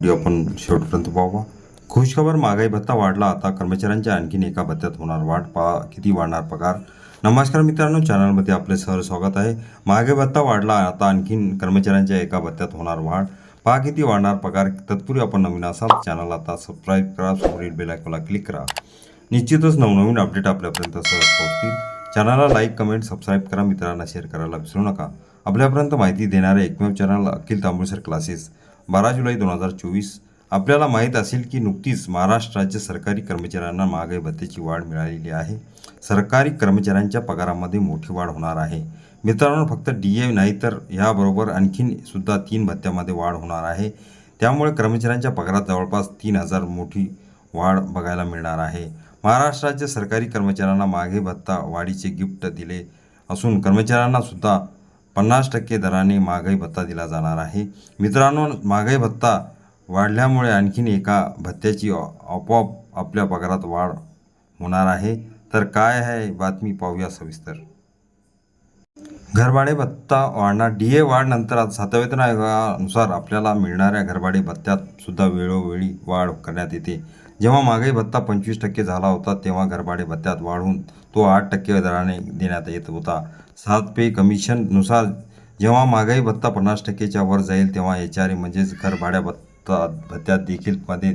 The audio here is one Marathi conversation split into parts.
व्हिडिओ आपण शेवटपर्यंत खुश खुशखबर महागाई भत्ता वाढला आता कर्मचाऱ्यांच्या आणखीन एका भत्त्यात होणार वाढ. पा किती वाढणार पगार. नमस्कार मित्रांनो चॅनलमध्ये आपले सहर स्वागत आहे. महागाई भत्ता वाढला आता आणखीन कर्मचाऱ्यांच्या एका भत्त्यात होणार वाढ. पहा किती वाढणार पगार. तत्पूर्वी आपण नवीन असाल चॅनल आता सबस्क्राईब करा समोरील बेल आयकॉनला क्लिक करा. निश्चितच नवनवीन अपडेट आपल्यापर्यंत सहज पोहोचतील. चॅनलला लाईक कमेंट सबस्क्राईब करा मित्रांना शेअर करायला विसरू नका. आपल्यापर्यंत माहिती देणारे एकमेव चॅनल अखिल तांबुळसर क्लासेस बारा जुलै दोन हजार चोवीस. आपल्याला माहीत असेल की नुकतीच महाराष्ट्र राज्य सरकारी कर्मचाऱ्यांना महागाई भत्त्याची वाढ मिळालेली आहे. सरकारी कर्मचाऱ्यांच्या पगारामध्ये मोठी वाढ होणार आहे. मित्रांनो फक्त डी ए नाही तर याबरोबर आणखीन सुद्धा तीन भत्त्यामध्ये वाढ होणार आहे. त्यामुळे कर्मचाऱ्यांच्या पगारात जवळपास तीन हजार मोठी वाढ बघायला मिळणार आहे. महाराष्ट्र राज्य सरकारी कर्मचाऱ्यांना मागे भत्ता वाढीचे गिफ्ट दिले असून कर्मचाऱ्यांना सुद्धा पन्नास टक्के दराने महागाई भत्ता दिला जाणार आहे. मित्रांनो महागाई भत्ता वाढल्यामुळे आणखीन एका भत्त्याची आपोआप आपल्या पगारात वाढ होणार आहे. तर काय आहे बातमी पाहूया सविस्तर. घरभाडे भत्ता वाढणार. डी ए वाढ नंतर आता सातव्या आयोगानुसार आपल्याला मिळणाऱ्या घरभाडे भत्त्यात सुद्धा वेळोवेळी वाढ करण्यात येते. जेव्हा महागाई भत्ता पंचवीस टक्के झाला होता तेव्हा घरभाडे भत्त्यात वाढून तो आठ टक्के दराने देण्यात येत होता. सात पे कमिशननुसार जेव्हा महागाई भत्ता पन्नास टक्केच्या वर जाईल तेव्हा एच आर ए म्हणजेच घरभाड्या भत्ता भत्त्यात देखील मध्ये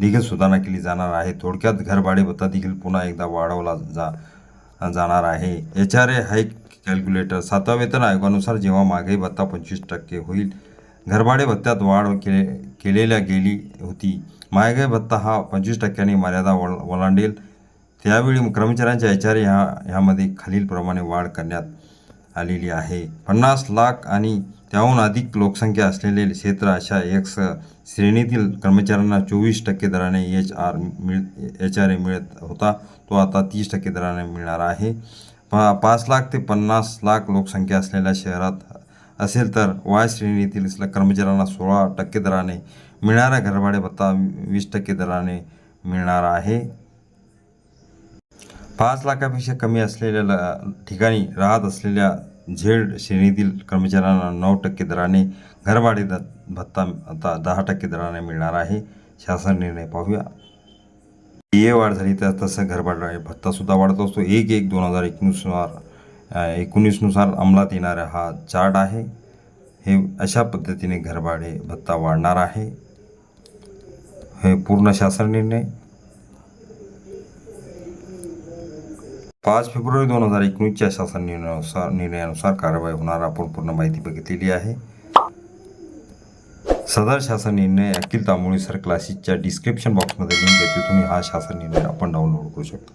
देखील सुधारणा केली जाणार आहे. थोडक्यात घरभाडे भत्ता देखील पुन्हा एकदा वाढवला जा जाणार आहे. H R A hike calculator सातव्या वेतन आयोगानुसार जेव्हा महागाई भत्ता पंचवीस टक्के होईल घरभाडे भत्त्यात वाढ केले केलेल्या गेली होती. महागाई भत्ता हा पंचवीस टक्क्यांनी मर्यादा वळ ओलांडेल. त्यावेळी कर्मचाऱ्यांच्या एच आर ह्या ह्यामध्ये खालीलप्रमाणे वाढ करण्यात आलेली आहे. पन्नास लाख आणि त्याहून अधिक लोकसंख्या असलेले क्षेत्र अशा एक्स श्रेणीतील कर्मचाऱ्यांना चोवीस टक्के दराने एच आर मिळ एच आर ए मिळत होता. तो आता तीस टक्के दराने मिळणार आहे. पा पाच लाख ते पन्नास लाख लोकसंख्या असलेल्या शहरात असेल तर वाय श्रेणीतील कर्मचाऱ्यांना सोळा टक्के दराने मिळणारा घरभाडे भत्ता वीस टक्के दराने मिळणार आहे. पाच लाखापेक्षा कमी असलेल्या ल- ठिकाणी राहत असलेल्या झेड श्रेणीतील कर्मचाऱ्यांना नऊ टक्के दराने घरभाडे द भत्ता आता दहा टक्के दराने मिळणार आहे. शासन निर्णय पाहूया. ए वाढ झाली तर तसं घरभाडे भत्तासुद्धा वाढत असतो. एक एक दोन हजार एकोणीसनुसार एकोणीसनुसार अंमलात येणारा हा चार्ट आहे. हे अशा पद्धतीने घरभाडे भत्ता वाढणार आहे. हे पूर्ण शासन निर्णय. पाच फेब्रुवारी दोन हजार एकोणीसच्या शासन निर्णयानुसार निर्णयानुसार कारवाई होणार. आपण पूर्ण माहिती बघितलेली आहे. सदर शासन निर्णय अखिल तांबोळी सर क्लासेसच्या डिस्क्रिप्शन बॉक्समध्ये लिंक आहे तिथून हा शासन निर्णय आपण डाउनलोड करू शकतो.